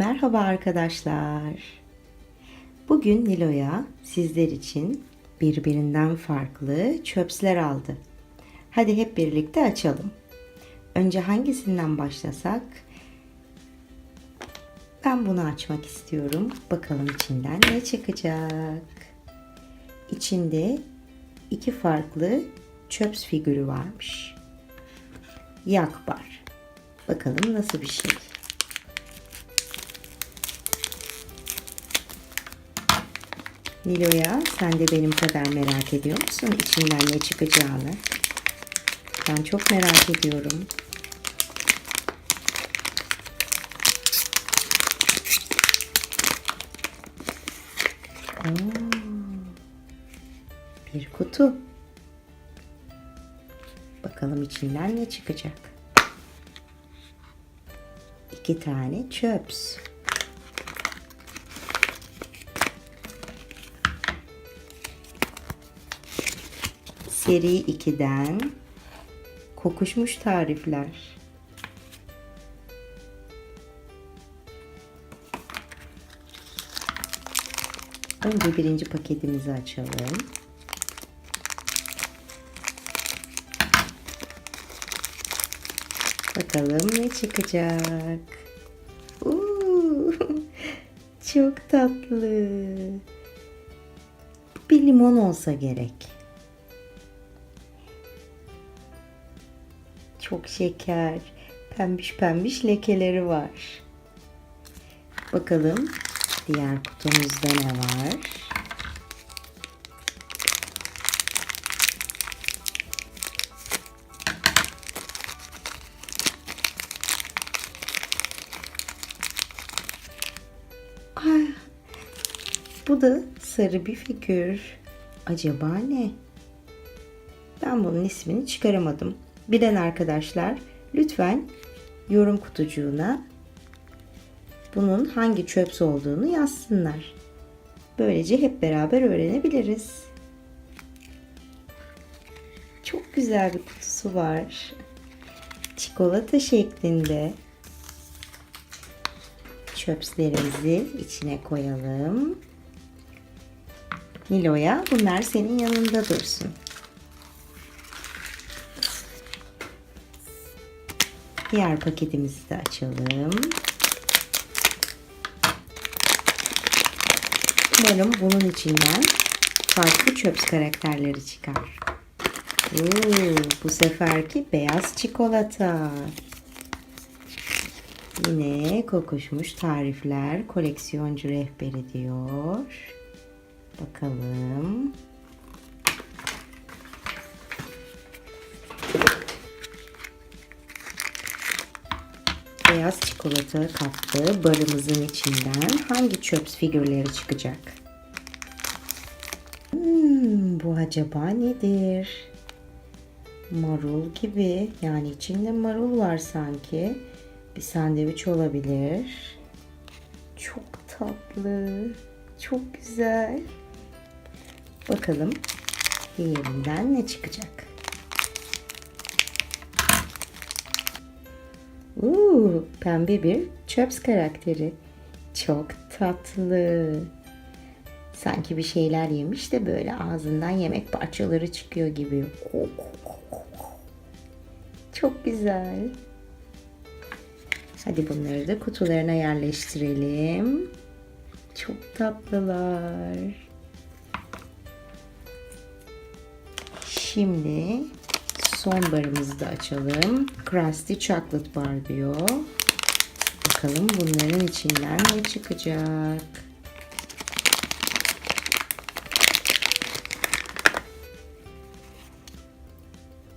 Merhaba arkadaşlar. Bugün Nilo'ya sizler için birbirinden farklı çöpsler aldı. Hadi hep birlikte açalım. Önce hangisinden başlasak? Ben bunu açmak istiyorum. Bakalım içinden ne çıkacak. İçinde iki farklı çöps figürü varmış. Yakbar. Bakalım nasıl bir şey. Nilo'ya sen de benim kadar merak ediyor musun içinden ne çıkacağını? Ben çok merak ediyorum. Oo, bir kutu. Bakalım içinden ne çıkacak. İki tane çöps. Seri 2'den kokuşmuş tarifler. Önce birinci paketimizi açalım. Bakalım ne çıkacak. Çok tatlı. Bir limon olsa gerek. Çok şeker. Pembiş pembiş lekeleri var. Bakalım diğer kutumuzda ne var? Ay, bu da sarı bir figür. Acaba ne? Ben bunun ismini çıkaramadım. Bilen arkadaşlar lütfen yorum kutucuğuna bunun hangi çöps olduğunu yazsınlar. Böylece hep beraber öğrenebiliriz. Çok güzel bir kutusu var. Çikolata şeklinde. Çöpslerimizi içine koyalım. Nilo'ya bunlar senin yanında dursun. Diğer paketimizi de açalım. Umarım bunun içinden farklı çöps karakterleri çıkar. Oo, bu seferki beyaz çikolata. Yine kokuşmuş tarifler, koleksiyoncu rehberi diyor. Bakalım. Beyaz çikolata kaplı barımızın içinden hangi çöps figürleri çıkacak? Hmm, bu acaba nedir? Marul gibi. Yani içinde marul var sanki. Bir sandviç olabilir. Çok tatlı. Çok güzel. Bakalım diğerinden ne çıkacak? Uuu, pembe bir çöps karakteri. Çok tatlı. Sanki bir şeyler yemiş de böyle ağzından yemek parçaları çıkıyor gibi. Çok güzel. Hadi bunları da kutularına yerleştirelim. Çok tatlılar. Şimdi son barımızı da açalım. Krusty Chocolate Bar diyor. Bakalım bunların içinden ne çıkacak.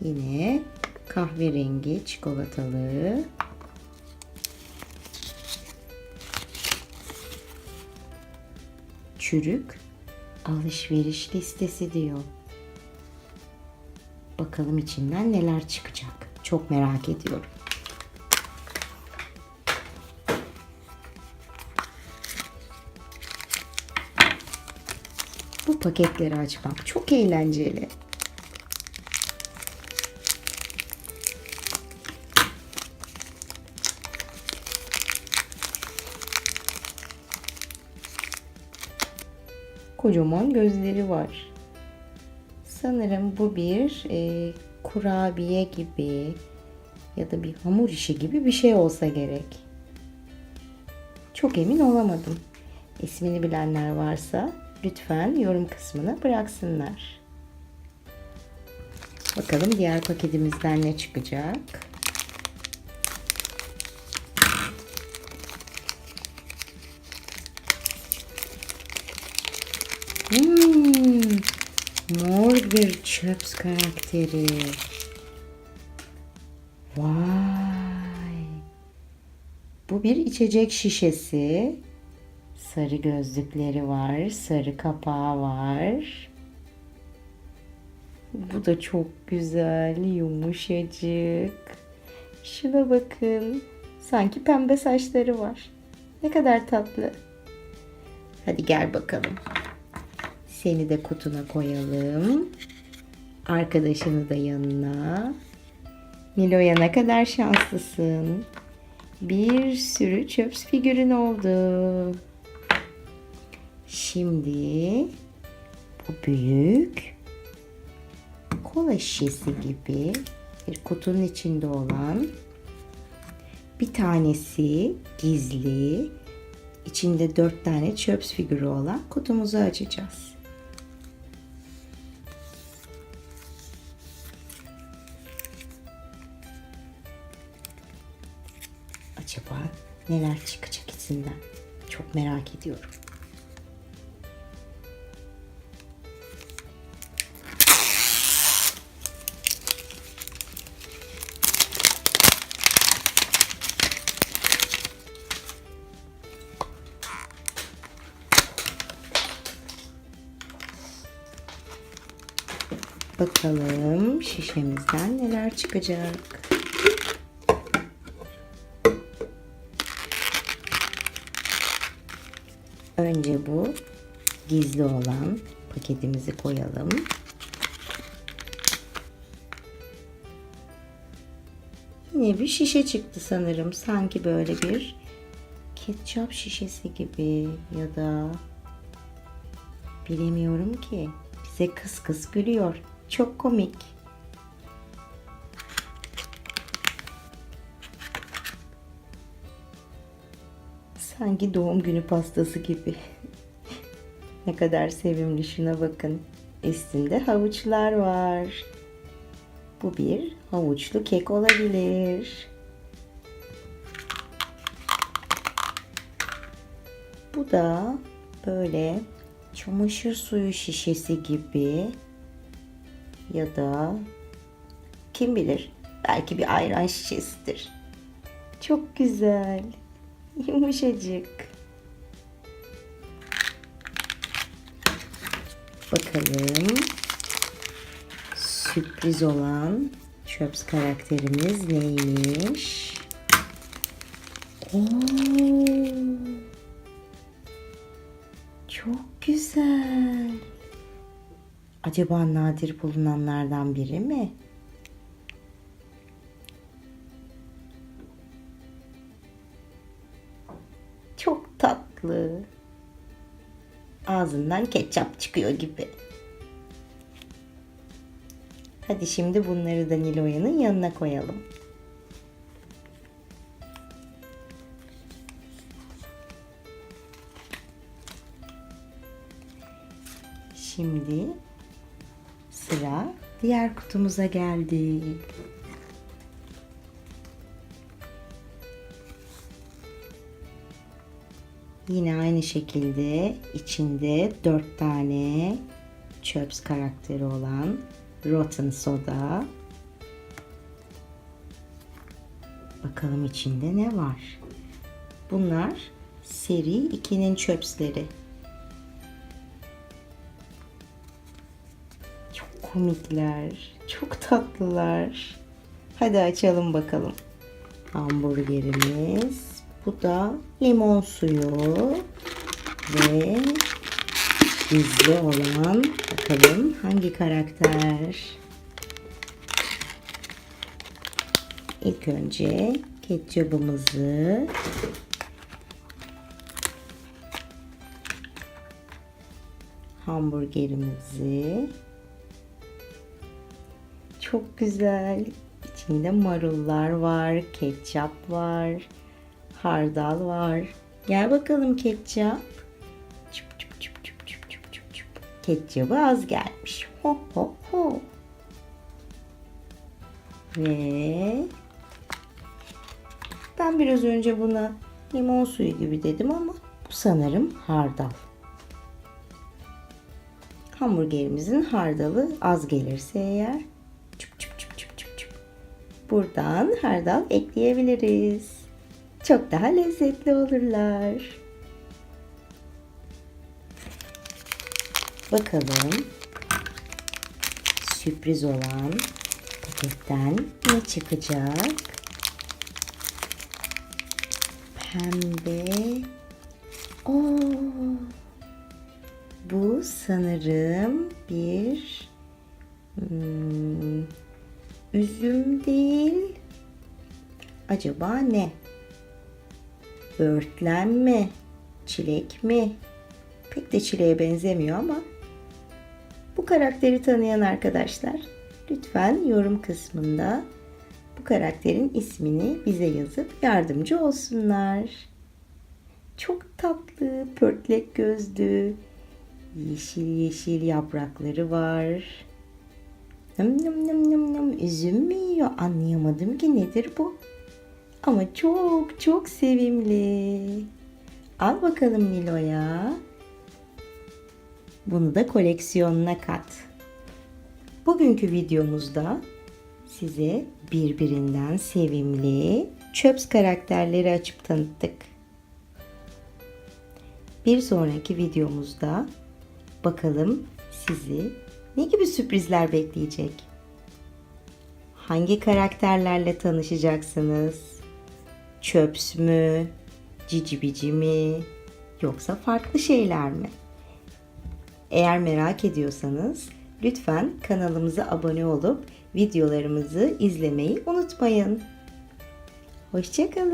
Yine kahverengi çikolatalı. Çürük alışveriş listesi diyor. Bakalım içinden neler çıkacak. Çok merak ediyorum. Bu paketleri açmak çok eğlenceli. Kocaman gözleri var. Sanırım bu bir e, kurabiye gibi ya da bir hamur işi gibi bir şey olsa gerek. Çok emin olamadım. İsmini bilenler varsa lütfen yorum kısmına bıraksınlar. Bakalım diğer paketimizden ne çıkacak? Bir çöps karakteri. Vay. Bu bir içecek şişesi. Sarı gözlükleri var, sarı kapağı var. Bu da çok güzel, yumuşacık. Şuna bakın. Sanki pembe saçları var. Ne kadar tatlı. Hadi gel bakalım. Seni de kutuna koyalım. Arkadaşını da yanına. Nilo'ya ne kadar şanslısın. Bir sürü çöps figürün oldu. Şimdi bu büyük kola şişesi gibi bir kutunun içinde olan bir tanesi gizli içinde dört tane çöps figürü olan kutumuzu açacağız. Acaba neler çıkacak içinden? Çok merak ediyorum. Bakalım şişemizden neler çıkacak. Önce bu gizli olan paketimizi koyalım. Yine bir şişe çıktı sanırım. Sanki böyle bir ketçap şişesi gibi ya da bilemiyorum ki. Bize kıs kıs gülüyor. Çok komik. Sanki doğum günü pastası gibi. ne kadar sevimli şuna bakın. Üstünde havuçlar var. Bu bir havuçlu kek olabilir. Bu da böyle çamaşır suyu şişesi gibi ya da kim bilir belki bir ayran şişesidir. Çok güzel. Yumuşacık. Bakalım. Sürpriz olan Chirps karakterimiz neymiş? Oo. Çok güzel. Acaba nadir bulunanlardan biri mi? Ağzından ketçap çıkıyor gibi. Hadi şimdi bunları da Niloya'nın yanına koyalım. Şimdi sıra diğer kutumuza geldi. Yine aynı şekilde içinde dört tane Chirps karakteri olan Rotten Soda. Bakalım içinde ne var? Bunlar seri 2'nin Chirps'leri. Çok komikler, çok tatlılar. Hadi açalım bakalım. Hamburgerimiz. Bu da limon suyu ve gizli olan bakalım hangi karakter? İlk önce ketçabımızı hamburgerimizi. Çok güzel. İçinde marullar var, ketçap var, hardal var. Gel bakalım ketçap. Çup çup çup çup çup çup çup çup. Ketçabı az gelmiş. Ho ho ho. Ve ben biraz önce buna limon suyu gibi dedim ama bu sanırım hardal. Hamburgerimizin hardalı az gelirse eğer çup çup çup çup çup çup. Buradan hardal ekleyebiliriz. Çok daha lezzetli olurlar. Bakalım sürpriz olan paketten ne çıkacak? Pembe. Oo. Bu sanırım bir hmm, üzüm değil. Acaba ne? Börtlen mi? Çilek mi? Pek de çileğe benzemiyor ama bu karakteri tanıyan arkadaşlar lütfen yorum kısmında bu karakterin ismini bize yazıp yardımcı olsunlar. Çok tatlı, pörtlek gözlü, yeşil yeşil yaprakları var. Nım nım nım nım nım üzüm mü yiyor? Anlayamadım ki nedir bu? Ama çok çok sevimli. Al bakalım Milo'ya. Bunu da koleksiyonuna kat. Bugünkü videomuzda size birbirinden sevimli çöps karakterleri açıp tanıttık. Bir sonraki videomuzda bakalım sizi ne gibi sürprizler bekleyecek? Hangi karakterlerle tanışacaksınız? Çöps mü? Cici bici mi? Yoksa farklı şeyler mi? Eğer merak ediyorsanız lütfen kanalımıza abone olup videolarımızı izlemeyi unutmayın. Hoşçakalın.